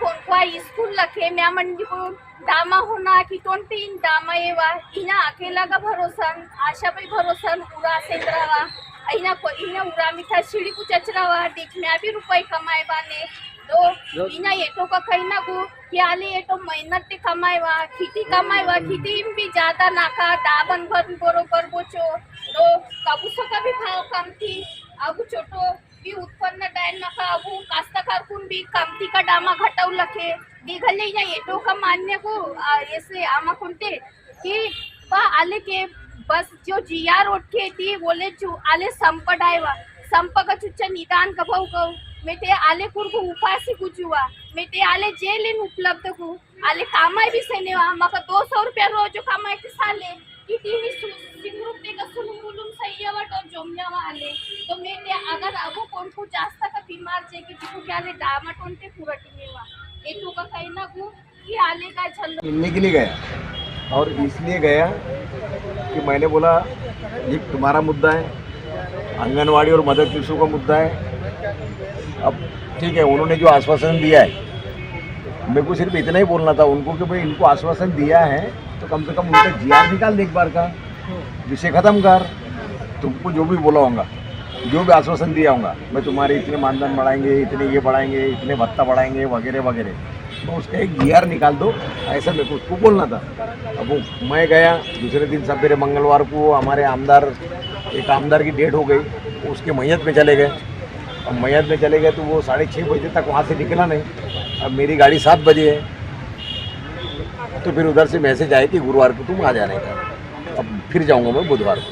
ಕೊಂಕುವ ಈ ಸ್ಕೂಲ್ ಲಕ್ಕೆ ಮ್ಯಾ ಮಂಡಿಪು ದಾಮ ಹೋನ ಆಕಿ ತೊಂತೀನ್ ದಾಮ ಏವ ಇನ ಅಕೇಲಾಗ ಭರೋಸನ್ ಆಶಾಬಾಯಿ ಭರೋಸನ್ ಉರಾ ಸೇಂದ್ರಾವ ಐನ ಕೊಯಿನ ಉರಾ ಮಿಠಾ ಶಿಳಿಕು ಚಚರಾವ ಡಿಕ್ ಮ್ಯಾ ಬಿ ರೂಪಾಯಿ ಕಮಾಯವಾ ને તો ઇના એટો કઈ નાખું ક્યાલી એટો મહેનતથી કમાયવા ખીતી કમાયવા ખીતી બી જાતા નાખા દાબન ભર બરોબર બોચો તો કબૂસો કભી ભાવ કમથી આગુ ચોટો बी उत्पन्न डायन नका अबू कास्तकार कुन बी कामती का डामा घटाव लखे. दिघले ये तो का मान्य को? आ, ऐसे आमा कोणते? कि बा आले के बस जो जिया रोड के ती बोले चु आले संप डायवा. संप का चुच्चा निदान का भाऊ कहू मैं ते आले कुर को उपासी कुचुआ मैं ते आले जेलिन उपलब्ध को. आले कामाय भी सेनेवा. मका दो सौ रुपया रोज कामाय के साले. ते सय्यवट और मैं अगर अबो कोण को जास्त का बीमार जे की जिको आले दामटोन पुरटी मेवा। ए का काही ना गु, की आले काय छल्लो सुनने के लिए गया। और इसलिए गया कि मैंने बोला, ये तुम्हारा मुद्दा है। आंगनवाड़ी और मदर शिशु का मुद्दा है। अब ठीक है, उन्होंने जो आश्वासन दिया है, मेरे को सिर्फ़ इतना ही बोलना था। उनको कि भाई इनको आश्वासन दिया है तो कम से कम उनका जी आर निकाल दे एक बार का। विषय ख़त्म कर। तुमको जो भी बोला होगा, जो भी आश्वासन दिया होगा मैं तुम्हारे इतने मानधन बढ़ाएँगे, इतने ये बढ़ाएँगे, इतने भत्ता बढ़ाएँगे, वगैरह वगैरह। तो उसका एक जीआर निकाल दो। ऐसा मेरे को उसको बोलना था। अब वो मैं गया, दूसरे दिन सवेरे मंगलवार को हमारे आमदार, एक आमदार की डेट हो गई, उसके मैयत में चले गए। अब मैयत में चले गए तो वो साढ़े छः बजे तक वहाँ से निकला नहीं। अब मेरी गाड़ी सात बजे है। तो फिर उधर से मैसेज आया कि गुरुवार को तुम आ जाने का अब फिर जाऊँगा मैं बुधवार को।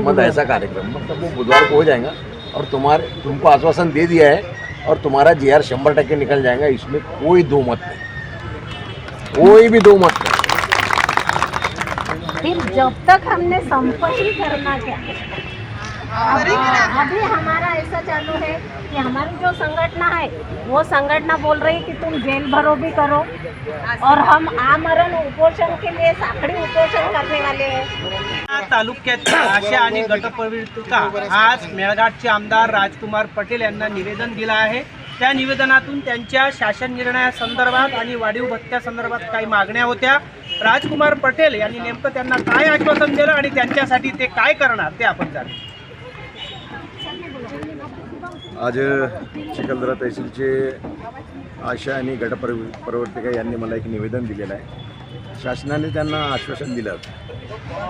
मतलब ऐसा कार्यक्रम मतलब वो बुधवार को हो जाएगा और तुम्हारे तुमको आश्वासन दे दिया है और तुम्हारा जी आर शंबर टक्के निकल जाएगा इसमें कोई दो मत नहीं। कोई भी दो मत नहीं। फिर जब तक हमने संप ही करना क्या? अभी हमारा ऐसा चालू है कि हमारी जो संगठना है वो संगठना बोल रही है कि तुम जेल भरो भी करो और हम आमरण उपोषण के लिए साखड़ी उपोषण करने वाले हैं। आशा आणि गटप्रवृत्तिका आज मेळघाटचे आमदार राजकुमार पटेल यांना निवेदन दिलं आहे. त्या निवेदनातून त्यांच्या शासन निर्णयासंदर्भात आणि वाढीव भत्त्यासंदर्भात काही मागण्या होत्या. राजकुमार पटेल यांनी नेमकं त्यांना काय आश्वासन दिलं आणि त्यांच्यासाठी ते काय करणार ते आपण जाणू आज चिखलदरा तहसीलचे आशा आणि गटपर प्रवर्तिका यांनी मला एक निवेदन दिलेलं आहे. शासनाने त्यांना आश्वासन दिलं.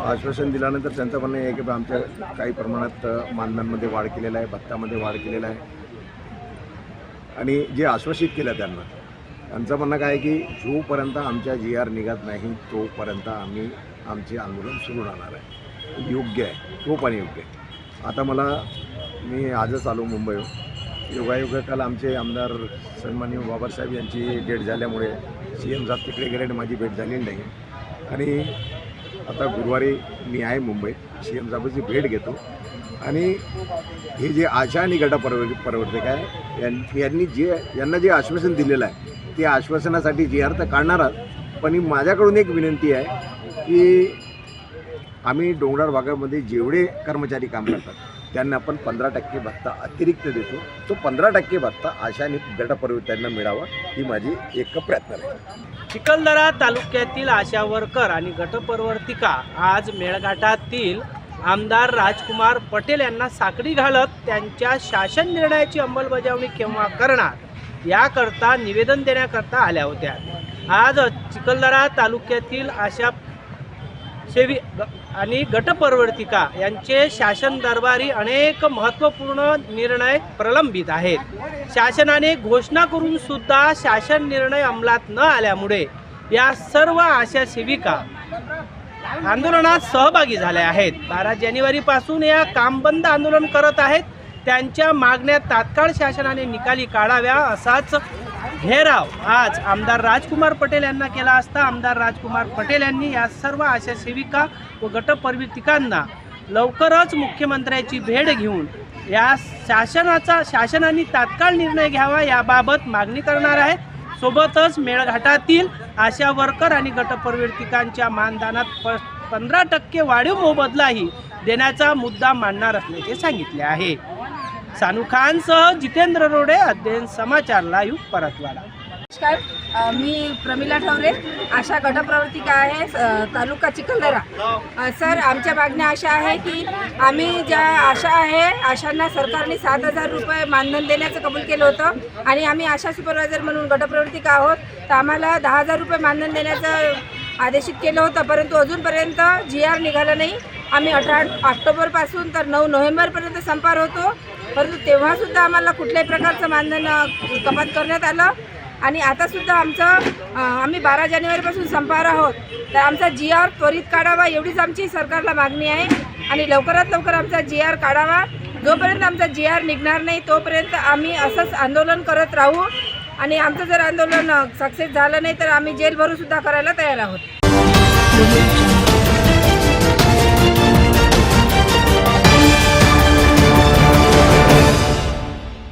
आश्वासन दिल्यानंतर त्यांचं म्हणणं आहे की बा आमच्या काही प्रमाणात मानधनामध्ये वाढ केलेला आहे भत्तामध्ये वाढ केलेला आहे. आणि जे आश्वासित केलं त्यांना त्यांचं म्हणणं काय आहे की जोपर्यंत आमच्या जी आर निघत नाही तोपर्यंत आम्ही आमचे आंदोलन सुरू राहणार आहे. योग्य आहे तो पण योग्य आहे. आता मला मी आजच आलो मुंबई योगायोग काल आमचे आमदार सन्माननीय बाबासाहेब यांची डेट झाल्यामुळे सी एम साहेब तिकडे गेल्याने माझी भेट झालेली नाही. आणि आता गुरुवारी मी आहे मुंबईत सी एम साहेबांची भेट घेतो. आणि हे जे आशा आणि गटा परव परवर्तक आहे यां- यांनी जे यांना जे आश्वासन दिलेलं आहे ते आश्वासनासाठी जे अर्थ काढणारच पण ही माझ्याकडून एक विनंती आहे की आम्ही डोंगराळ भागामध्ये जेवढे कर्मचारी काम करतात त्यांना आपण पंधरा टक्के भत्ता अतिरिक्त देतो. तो पंधरा टक्के भत्ता आशा आणि मिळावा ही माझी एक प्रयत्न आहे. चिखलदरा तालुक्यातील आशा वर्कर आणि गटप्रवर्तिका आज मेळघाटातील आमदार राजकुमार पटेल यांना साखळी घालत त्यांच्या शासन निर्णयाची अंमलबजावणी केव्हा करणार याकरता निवेदन देण्याकरता आल्या होत्या. आज चिखलदरा तालुक्यातील आशा सेवी आणि गटपरवर्तिका यांचे शासन दरबारी अनेक महत्त्वपूर्ण निर्णय प्रलंबित आहेत. शासनाने घोषणा करून सुद्धा शासन निर्णय अंमलात न आल्यामुळे या सर्व आशा सेविका आंदोलनात सहभागी झाल्या आहेत. बारा जानेवारीपासून या कामबंद आंदोलन करत आहेत. त्यांच्या मागण्या तात्काळ शासनाने निकाली काढाव्या असाच घेराव. आज आमदार राजकुमार पटेल यांना केला असता आमदार राजकुमार पटेल यांनी या सर्व आशा सेविका व गटपरिवर्तिकांना लवकरच मुख्यमंत्र्याची भेट घेऊन या शासनाचा शासनाने तात्काळ निर्णय घ्यावा याबाबत मागणी करणार आहे. सोबतच मेळघाटातील आशा वर्कर आणि गटपरिवर्तिकांच्या मानधनात प पंधरा टक्के वाढीव मोबदलाही देण्याचा मुद्दा मांडणार असल्याचे सांगितले आहे. सानू खानसह जितेंद्र रोडे अध्ययन समाचार लाईव्ह परतवाडा. नमस्कार. मी प्रमिला ठवरे. आशा गटप्रवर्तिका आहे? तालुका चिखलदरा. सर आमच्या मागण्या अशा आहे की आम्ही ज्या आशा आहे आशांना सरकारने सात हजार रुपये मानधन देण्याचं कबूल केलं होतं आणि आम्ही आशा सुपरवायझर म्हणून गटप्रवर्तिका आहोत तर आम्हाला दहा हजार रुपये मानधन देण्याचं आदेशित केलं होतं परंतु अजूनपर्यंत जी आर निघाला नाही. आम्ही अठरा ऑक्टोबरपासून तर नऊ नोव्हेंबरपर्यंत संपार होतो. परंतु तेव्हासुद्धा आम्हाला कुठल्याही प्रकारचं मानधन कपात करण्यात आलं. आणि आतासुद्धा आमचं आम्ही बारा जानेवारीपासून संपावर आहोत. तर आमचा जी आर त्वरित काढावा एवढीच आमची सरकारला मागणी आहे. आणि लवकरात लवकर आमचा जी आर काढावा. जोपर्यंत आमचा जी आर निघणार नाही तोपर्यंत आम्ही असंच आंदोलन करत राहू. आणि आमचं जर आंदोलन सक्सेस झालं नाही तर आम्ही जेल भरूसुद्धा करायला तयार आहोत.